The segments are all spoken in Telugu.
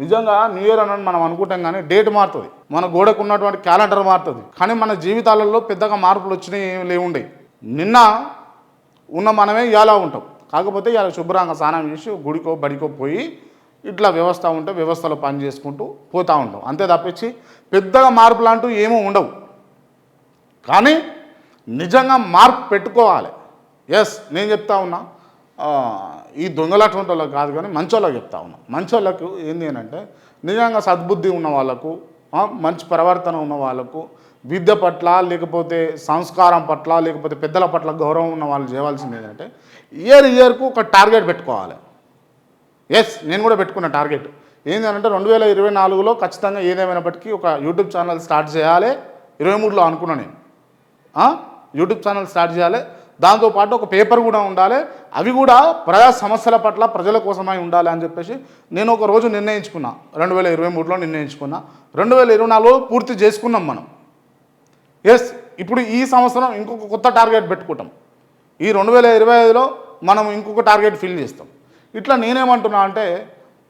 నిజంగా న్యూ ఇయర్ అని మనం అనుకుంటాం కానీ డేట్ మారుతుంది. మన గోడకు ఉన్నటువంటి క్యాలెండర్ మారుతుంది. కానీ మన జీవితాలలో పెద్దగా మార్పులు వచ్చినాయి లేవుండే నిన్న ఉన్న మనమే ఇలా ఉంటాం. కాకపోతే ఇలా శుభ్రంగా స్నానం చేసి గుడికో బడికో పోయి ఇట్లా వ్యవస్థ ఉంటే వ్యవస్థలో పని చేసుకుంటూ పోతూ ఉంటాం. అంతే తప్పించి పెద్దగా మార్పులు అంటూ ఏమీ ఉండవు. కానీ నిజంగా మార్పు పెట్టుకోవాలి. ఎస్ నేను చెప్తా ఉన్నా. ఈ దొంగలాటువంటి వాళ్ళకి కాదు కానీ మంచోళ్ళకి చెప్తా ఉన్నా. మంచోళ్ళకు ఏంది అని అంటే నిజంగా సద్బుద్ధి ఉన్న వాళ్ళకు మంచి ప్రవర్తన ఉన్న వాళ్ళకు విద్య పట్ల లేకపోతే సంస్కారం పట్ల లేకపోతే పెద్దల పట్ల గౌరవం ఉన్న వాళ్ళు చేయవలసింది ఏంటంటే ఇయర్ ఇయర్కు ఒక టార్గెట్ పెట్టుకోవాలి. ఎస్ నేను కూడా పెట్టుకున్న టార్గెట్. ఏంటంటే రెండు వేల ఇరవై నాలుగులో ఖచ్చితంగా ఏదేమైనప్పటికీ ఒక యూట్యూబ్ ఛానల్ స్టార్ట్ చేయాలి. ఇరవై మూడులో అనుకున్నా నేను. యూట్యూబ్ ఛానల్ స్టార్ట్ చేయాలి. దాంతోపాటు ఒక పేపర్ కూడా ఉండాలి. అవి కూడా ప్రజా సమస్యల పట్ల ప్రజల కోసమై ఉండాలి అని చెప్పేసి నేను ఒక రోజు నిర్ణయించుకున్నా. రెండు వేల ఇరవై మూడులో నిర్ణయించుకున్నా. రెండు వేల ఇరవై నాలుగులో పూర్తి చేసుకున్నాం మనం. ఎస్ ఇప్పుడు ఈ సంవత్సరం ఇంకొక కొత్త టార్గెట్ పెట్టుకుంటాం. ఈ రెండు వేల ఇరవై ఐదులో మనం ఇంకొక టార్గెట్ ఫిల్ చేస్తాం. ఇట్లా నేనేమంటున్నా అంటే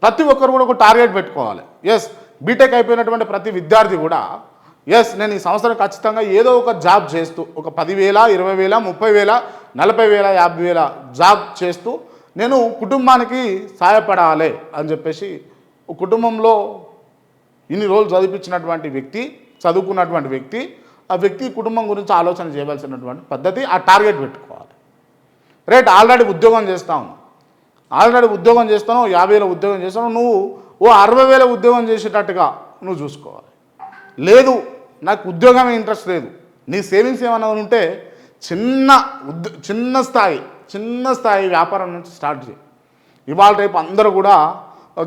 ప్రతి ఒక్కరు కూడా ఒక టార్గెట్ పెట్టుకోవాలి. ఎస్ బీటెక్ అయిపోయినటువంటి ప్రతి విద్యార్థి కూడా ఎస్ నేను ఈ సంవత్సరం ఖచ్చితంగా ఏదో ఒక జాబ్ చేస్తూ ఒక పదివేల ఇరవై వేల ముప్పై వేల నలభై వేల యాభై వేల జాబ్ చేస్తూ నేను కుటుంబానికి సహాయపడాలి అని చెప్పేసి ఒక కుటుంబంలో ఇన్ని రోజులు చదివించినటువంటి వ్యక్తి చదువుకున్నటువంటి వ్యక్తి ఆ వ్యక్తి కుటుంబం గురించి ఆలోచన చేయవలసినటువంటి పద్ధతి ఆ టార్గెట్ పెట్టుకోవాలి. రేట్ ఆల్రెడీ ఉద్యోగం చేస్తావు ఆల్రెడీ ఉద్యోగం చేస్తాను యాభై వేల ఉద్యోగం చేస్తాను నువ్వు ఓ అరవై వేల ఉద్యోగం చేసేటట్టుగా నువ్వు చూసుకోవాలి. లేదు నాకు ఉద్యోగమే ఇంట్రెస్ట్ లేదు. నీ సేవింగ్స్ ఏమన్నా ఉంటే చిన్న ఉద్ చిన్న స్థాయి చిన్న స్థాయి వ్యాపారం నుంచి స్టార్ట్ చేయి. ఇవాళ రేపు అందరూ కూడా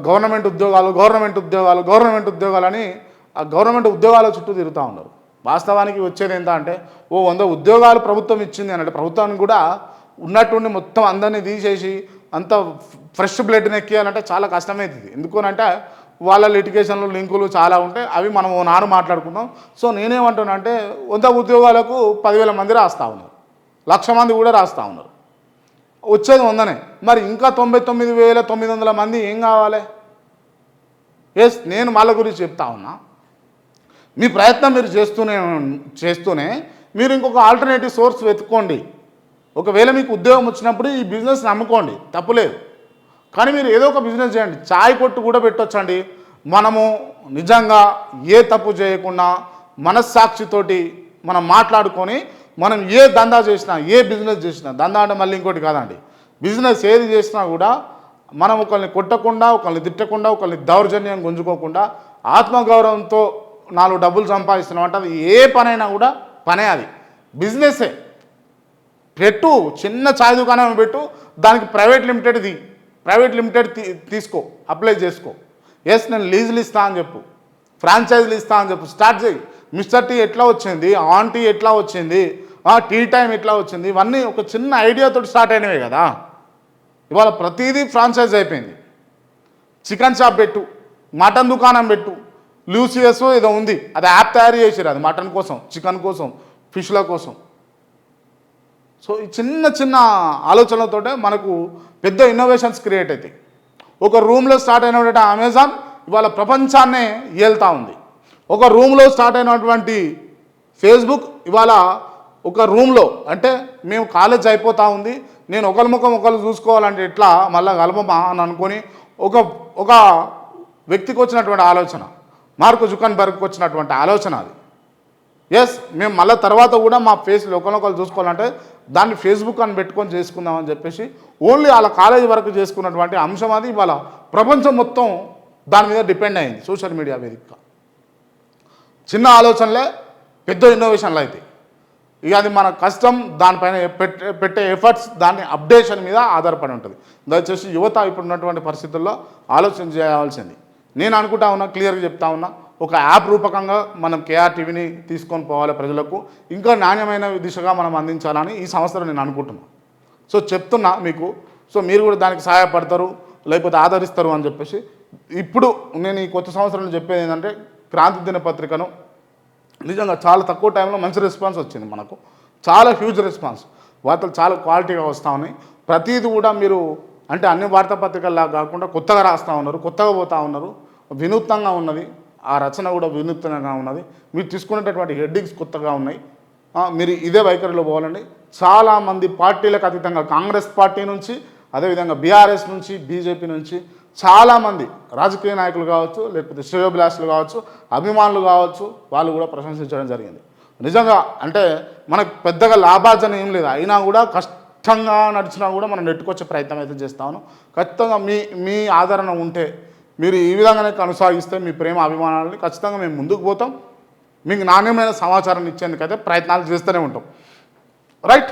గవర్నమెంట్ ఉద్యోగాలు గవర్నమెంట్ ఉద్యోగాలు గవర్నమెంట్ ఉద్యోగాలని ఆ గవర్నమెంట్ ఉద్యోగాల చుట్టూ తిరుగుతూ ఉన్నారు. వాస్తవానికి వచ్చేది ఏంటంటే అంటే ఓ వంద ఉద్యోగాలు ప్రభుత్వం ఇచ్చింది అని అంటే ప్రభుత్వానికి కూడా ఉన్నట్టుండి మొత్తం అందరినీ తీసేసి అంత ఫ్రెష్ బ్లడ్ని ఎక్కియాలంటే చాలా కష్టమవుతుంది. ఎందుకనంటే వాళ్ళ లిటికేషన్లు లింకులు చాలా ఉంటాయి. అవి మనం ఓ నాడు మాట్లాడుకుందాం. సో నేనేమంటున్నానంటే వంద ఉద్యోగాలకు పదివేల మంది రాస్తూ ఉన్నారు. లక్ష మంది కూడా రాస్తూ ఉన్నారు. వచ్చేది వందనే. మరి ఇంకా తొంభై తొమ్మిది వేల తొమ్మిది వందల మంది ఏం కావాలి? ఎస్ నేను వాళ్ళ గురించి చెప్తా ఉన్నా. మీ ప్రయత్నం మీరు చేస్తూనే చేస్తూనే మీరు ఇంకొక ఆల్టర్నేటివ్ సోర్స్ వెతుక్కోండి. ఒకవేళ మీకు ఉద్యోగం వచ్చినప్పుడు ఈ బిజినెస్ నమ్ముకోండి. తప్పులేదు. కానీ మీరు ఏదో ఒక బిజినెస్ చేయండి. చాయ్ కొట్టు కూడా పెట్టొచ్చండి. మనము నిజంగా ఏ తప్పు చేయకుండా మనస్సాక్షితోటి మనం మాట్లాడుకొని మనం ఏ దందా చేసినా ఏ బిజినెస్ చేసినా దందా అంటే మళ్ళీ ఇంకోటి కాదండి. బిజినెస్ ఏది చేసినా కూడా మనం ఒకరిని కొట్టకుండా ఒకరిని తిట్టకుండా ఒకరిని దౌర్జన్యం గుంజుకోకుండా ఆత్మగౌరవంతో నాలుగు డబ్బులు సంపాదిస్తున్నాం అంటే అది ఏ పనైనా కూడా పనే అది. బిజినెస్సే పెట్టు చిన్న ఛాయ్ దుకాణం పెట్టు దానికి ప్రైవేట్ లిమిటెడ్ది ప్రైవేట్ లిమిటెడ్ తీసుకో అప్లై చేసుకో. ఎస్ నేను లీజులు ఇస్తా అని చెప్పు. ఫ్రాంచైజీలు ఇస్తా అని చెప్పు. స్టార్ట్ చేయి. మిస్టర్ టీ ఎట్లా వచ్చింది? ఆన్ టీ ఎట్లా వచ్చింది? టీ టైం ఎట్లా వచ్చింది? ఇవన్నీ ఒక చిన్న ఐడియాతో స్టార్ట్ అయినవే కదా. ఇవాళ ప్రతిదీ ఫ్రాంచైజ్ అయిపోయింది. చికెన్ షాప్ పెట్టు. మటన్ దుకాణం పెట్టు. లూసియస్ ఏదో ఉంది. అది యాప్ తయారు చేసారు అది మటన్ కోసం చికెన్ కోసం ఫిష్ల కోసం. సో ఈ చిన్న చిన్న ఆలోచనలతోటే మనకు పెద్ద ఇన్నోవేషన్స్ క్రియేట్ అవుతాయి. ఒక రూమ్లో స్టార్ట్ అయినటువంటి అమెజాన్ ఇవాళ ప్రపంచాన్నే ఏళ్తా ఉంది. ఒక రూమ్లో స్టార్ట్ అయినటువంటి ఫేస్బుక్ ఇవాళ ఒక రూమ్లో అంటే మేము కాలేజ్ అయిపోతూ ఉంది నేను ఒకరి ముఖం ఒకరు చూసుకోవాలంటే ఎట్లా మళ్ళీ కలపమా అని అనుకొని ఒక ఒక వ్యక్తికి వచ్చినటువంటి ఆలోచన మార్కు జుకన్బర్గ్కి వచ్చినటువంటి ఆలోచన అది. ఎస్ మేము మళ్ళీ తర్వాత కూడా మా ఫేస్ ఒకరినొకరు చూసుకోవాలంటే దాన్ని ఫేస్బుక్ అని పెట్టుకొని చేసుకుందామని చెప్పేసి ఓన్లీ వాళ్ళ కాలేజీ వరకు చేసుకున్నటువంటి అంశం అది ఇవాళ ప్రపంచం మొత్తం దాని మీద డిపెండ్ అయింది సోషల్ మీడియా వేదిక. చిన్న ఆలోచనలే పెద్ద ఇన్నోవేషన్లు అవుతాయి ఇక అది మన కష్టం దానిపైన పెట్టే పెట్టే ఎఫర్ట్స్ దాని అప్డేషన్ మీద ఆధారపడి ఉంటుంది. దయచేసి యువత ఇప్పుడు ఉన్నటువంటి పరిస్థితుల్లో ఆలోచన చేయాల్సింది. నేను అనుకుంటా ఉన్నా క్లియర్గా చెప్తా ఉన్నా ఒక యాప్ రూపకంగా మనం కేఆర్టీవీని తీసుకొని పోవాలి ప్రజలకు. ఇంకా నాణ్యమైన దిశగా మనం అందించాలని ఈ సంవత్సరం నేను అనుకుంటున్నాను సో చెప్తున్నా మీకు. సో మీరు కూడా దానికి సహాయపడతారు లేకపోతే ఆదరిస్తారు అని చెప్పేసి. ఇప్పుడు నేను ఈ కొత్త సంవత్సరంలో చెప్పేది ఏంటంటే క్రాంతి దినపత్రికను నిజంగా చాలా తక్కువ టైంలో మంచి రెస్పాన్స్ వచ్చింది మనకు. చాలా హ్యూజ్ రెస్పాన్స్. వార్తలు చాలా క్వాలిటీగా వస్తూ ఉన్నాయి. ప్రతీది కూడా మీరు అంటే అన్ని వార్తాపత్రికల్లా కాకుండా కొత్తగా రాస్తూ ఉన్నారు కొత్తగా పోతూ ఉన్నారు. వినూత్నంగా ఉన్నది. ఆ రచన కూడా వినూత్నంగా ఉన్నది. మీరు తీసుకునేటటువంటి హెడ్డింగ్స్ కొత్తగా ఉన్నాయి. మీరు ఇదే వైఖరిలో పోవాలండి. చాలామంది పార్టీలకు అతీతంగా కాంగ్రెస్ పార్టీ నుంచి అదేవిధంగా బీఆర్ఎస్ నుంచి బీజేపీ నుంచి చాలామంది రాజకీయ నాయకులు కావచ్చు లేకపోతే శ్రేయోభిలాషులు కావచ్చు అభిమానులు కావచ్చు వాళ్ళు కూడా ప్రశంసించడం జరిగింది. నిజంగా అంటే మనకు పెద్దగా లాభార్జన ఏం లేదు. అయినా కూడా కష్టంగా నడిచినా కూడా మనం నెట్టుకొచ్చే ప్రయత్నం అయితే చేస్తాను ఖచ్చితంగా మీ మీ ఆదరణ ఉంటే మీరు ఈ విధంగానే కొనసాగిస్తే మీ ప్రేమ అభిమానాలని ఖచ్చితంగా మేము ముందుకు పోతాం. మీకు నాణ్యమైన సమాచారం ఇచ్చేందుకైతే ప్రయత్నాలు చేస్తూనే ఉంటాం. రైట్